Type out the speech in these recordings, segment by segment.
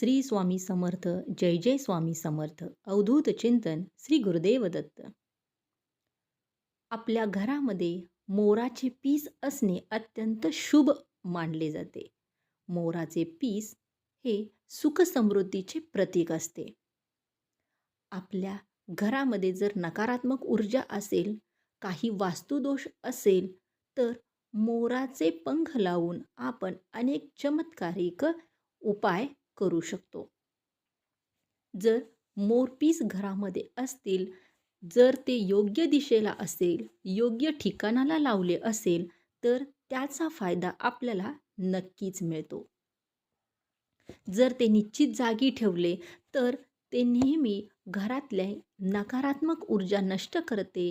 श्री स्वामी समर्थ जय जय स्वामी समर्थ अवधूत चिंतन श्री गुरुदेव दत्त. आपल्या घरामध्ये मोराचे पीस असणे अत्यंत शुभ मानले जाते. मोराचे पीस हे सुख समृद्धीचे प्रतीक असते. आपल्या घरामध्ये जर नकारात्मक ऊर्जा असेल काही वास्तुदोष असेल तर मोराचे पंख लावून आपण अनेक चमत्कारिक उपाय करू शकतो. जर मोरपीस घरामध्ये असतील जर ते योग्य दिशेला असेल योग्य ठिकाणाला लावले असेल तर त्याचा फायदा आपल्याला नक्कीच मिळतो. जर ते निश्चित जागी ठेवले तर ते नेहमी घरातल्या नकारात्मक ऊर्जा नष्ट करते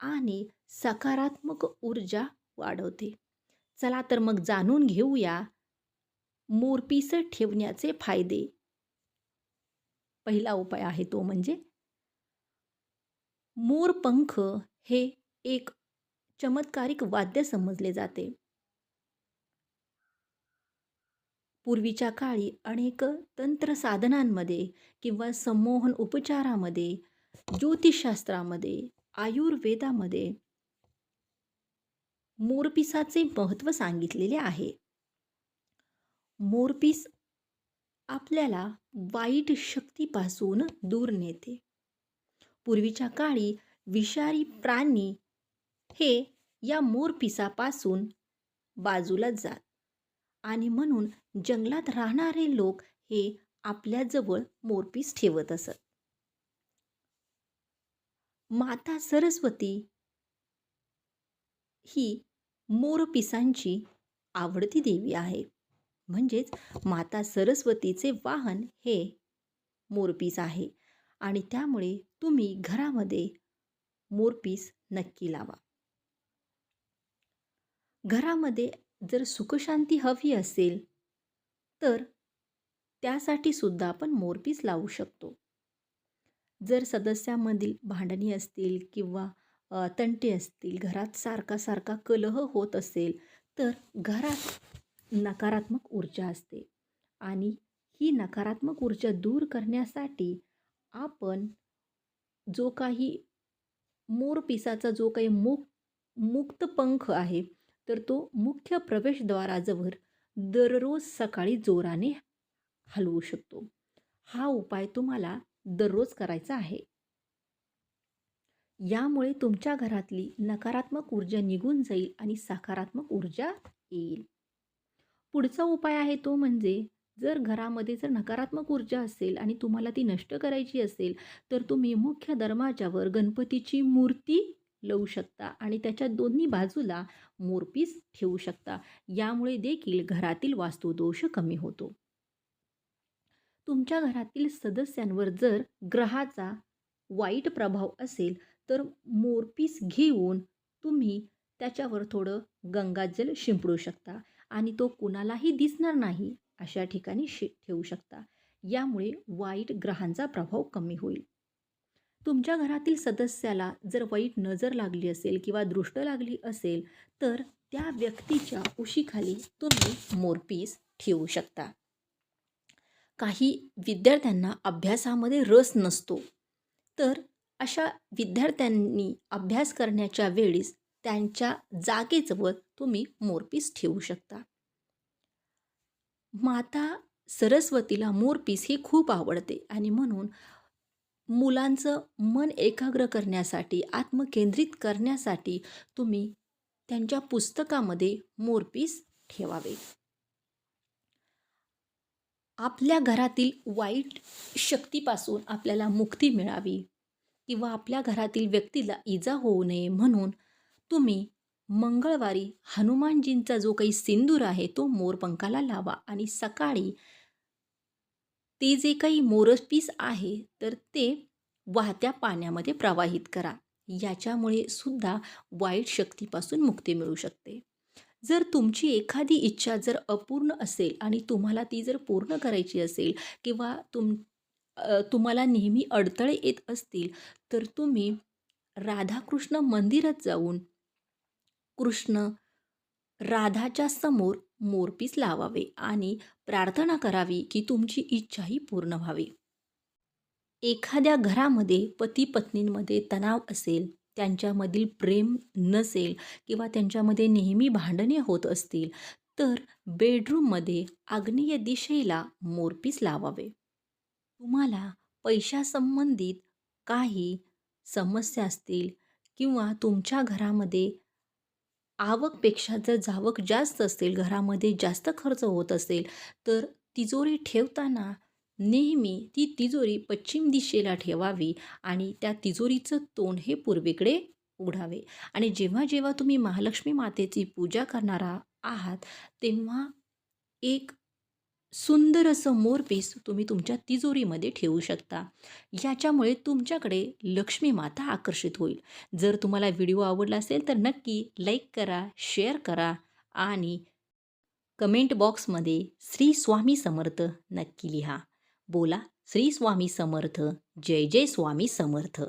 आणि सकारात्मक ऊर्जा वाढवते. चला तर मग जाणून घेऊया मोरपीस ठेवण्याचे फायदे. पहिला उपाय आहे तो म्हणजे मोरपंख हे एक चमत्कारिक वाद्य समजले जाते. पूर्वीच्या काळी अनेक तंत्र साधनांमध्ये किंवा संमोहन उपचारामध्ये ज्योतिषशास्त्रामध्ये आयुर्वेदामध्ये मोरपिसाचे महत्त्व सांगितलेले आहे. मोरपीस आपल्याला वाईट शक्तीपासून दूर नेते. पूर्वीच्या काळी विषारी प्राणी हे या मोरपिसापासून बाजूला जात आणि म्हणून जंगलात राहणारे लोक हे आपल्याजवळ मोरपीस ठेवत असत. माता सरस्वती ही मोरपिसांची आवडती देवी आहे. म्हणजेच माता सरस्वतीचे वाहन हे मोरपीस आहे. आणि त्यामुळे तुम्ही घरामध्ये मोरपीस नक्की लावा. घरामध्ये जर सुखशांती हवी असेल तर त्यासाठी सुद्धा आपण मोरपीस लावू शकतो. जर सदस्यामधील भांडणी असतील किंवा तंटे असतील घरात सारखा सारखा कलह होत असेल तर घरात नकारात्मक ऊर्जा असते. आणि ही नकारात्मक ऊर्जा दूर करण्यासाठी आपण जो काही मोरपिसाचा जो काही मुक मुक्त पंख आहे तर तो मुख्य प्रवेशद्वाराजवळ दररोज सकाळी जोराने हलवू शकतो. हा उपाय तुम्हाला दररोज करायचा आहे. यामुळे तुमच्या घरातली नकारात्मक ऊर्जा निघून जाईल आणि सकारात्मक ऊर्जा येईल. पुढचा उपाय आहे तो म्हणजे जर घरामध्ये जर नकारात्मक ऊर्जा असेल आणि तुम्हाला ती नष्ट करायची असेल तर तुम्ही मुख्य दरवाजावर गणपतीची मूर्ती लावू शकता आणि त्याच्या दोन्ही बाजूला मोरपीस ठेवू शकता. यामुळे देखील घरातील वास्तुदोष कमी होतो. तुमच्या घरातील सदस्यांवर जर ग्रहाचा वाईट प्रभाव असेल तर मोरपीस घेऊन तुम्ही त्याच्यावर थोडं गंगाजल शिंपडू शकता. आणि तो कुणालाही दिसणार नाही अशा ठिकाणी शे ठेवू शकता. यामुळे वाईट ग्रहांचा प्रभाव कमी होईल. तुमच्या घरातील सदस्याला जर वाईट नजर लागली असेल किंवा दृष्ट लागली असेल तर त्या व्यक्तीच्या उशीखाली तुम्ही मोरपीस ठेवू शकता. काही विद्यार्थ्यांना अभ्यासामध्ये रस नसतो. तर अशा विद्यार्थ्यांनी अभ्यास करण्याच्या वेळीस त्यांच्या जागेजवळ तुम्ही मोरपीस ठेवू शकता. माता सरस्वतीला मोरपीस हे खूप आवडते आणि म्हणून मुलांचं मन एकाग्र करण्यासाठी आत्मकेंद्रित करण्यासाठी तुम्ही त्यांच्या पुस्तकामध्ये मोरपीस ठेवावे. आपल्या घरातील वाईट शक्तीपासून आपल्याला मुक्ती मिळावी किंवा आपल्या घरातील व्यक्तीला इजा होऊ नये म्हणून तुम्ही मंगळवारी हनुमानजींचा जो काही सिंदूर आहे तो मोरपंखाला लावा आणि सकाळी ते जे काही मोरपीस आहे तर ते वाहत्या पाण्यामध्ये प्रवाहित करा. याच्यामुळे सुद्धा वाईट शक्तीपासून मुक्ती मिळू शकते. जर तुमची एखादी इच्छा जर अपूर्ण असेल आणि तुम्हाला ती जर पूर्ण करायची असेल किंवा तुम तुम्हाला नेहमी अडथळे येत असतील तर तुम्ही राधाकृष्ण मंदिरात जाऊन कृष्ण राधाच्या समोर मोरपीस लावावे आणि प्रार्थना करावी की तुमची इच्छाही पूर्ण व्हावी. एखाद्या घरामध्ये पती पत्नींमध्ये तणाव असेल त्यांच्यामधील प्रेम नसेल किंवा त्यांच्यामध्ये नेहमी भांडणे होत असतील तर बेडरूममध्ये आग्नेय दिशेला मोरपीस लावावे. तुम्हाला पैशासंबंधित काही समस्या असतील किंवा तुमच्या घरामध्ये आवकपेक्षा जर जावक जास्त असेल घरामध्ये जास्त खर्च होत असेल तर तिजोरी ठेवताना नेहमी ती तिजोरी पश्चिम दिशेला ठेवावी आणि त्या तिजोरीचं तोंड हे पूर्वेकडे उघडावे आणि जेव्हा जेव्हा तुम्ही महालक्ष्मी मातेची पूजा करणार आहात तेव्हा एक सुंदर असं मोरपीस तुम्ही तुमच्या तिजोरीमध्ये ठेवू शकता. याच्यामुळे तुमच्याकडे लक्ष्मी माता आकर्षित होईल. जर तुम्हाला व्हिडिओ आवडला असेल तर नक्की लाईक करा शेअर करा आणि कमेंट बॉक्समध्ये श्री स्वामी समर्थ नक्की लिहा. बोला श्री स्वामी समर्थ. जय जय स्वामी समर्थ.